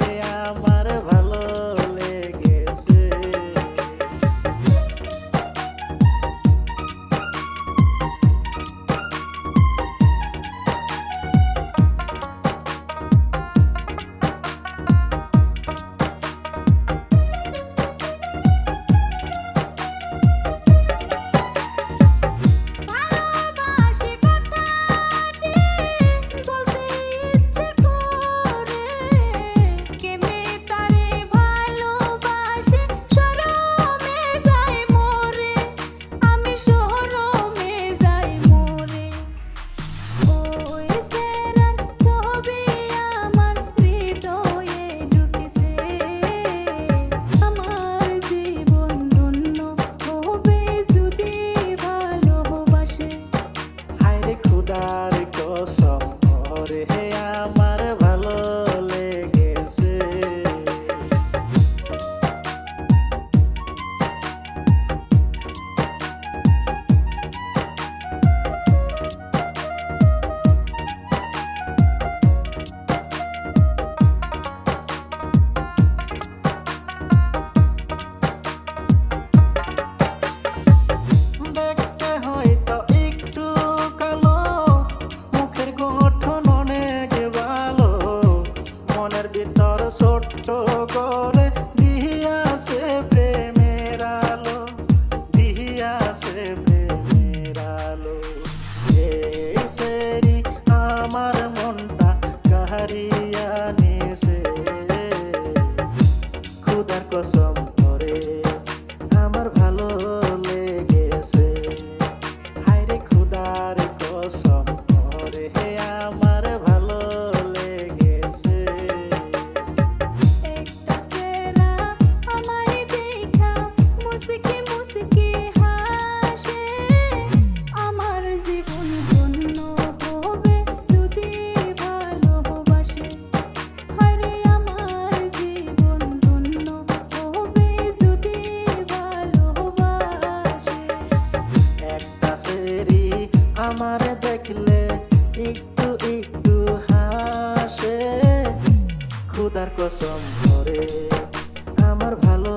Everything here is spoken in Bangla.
Yeah. হায়রে খুদার কসম করে ছোট্ট কসম ভরে আমার ভালো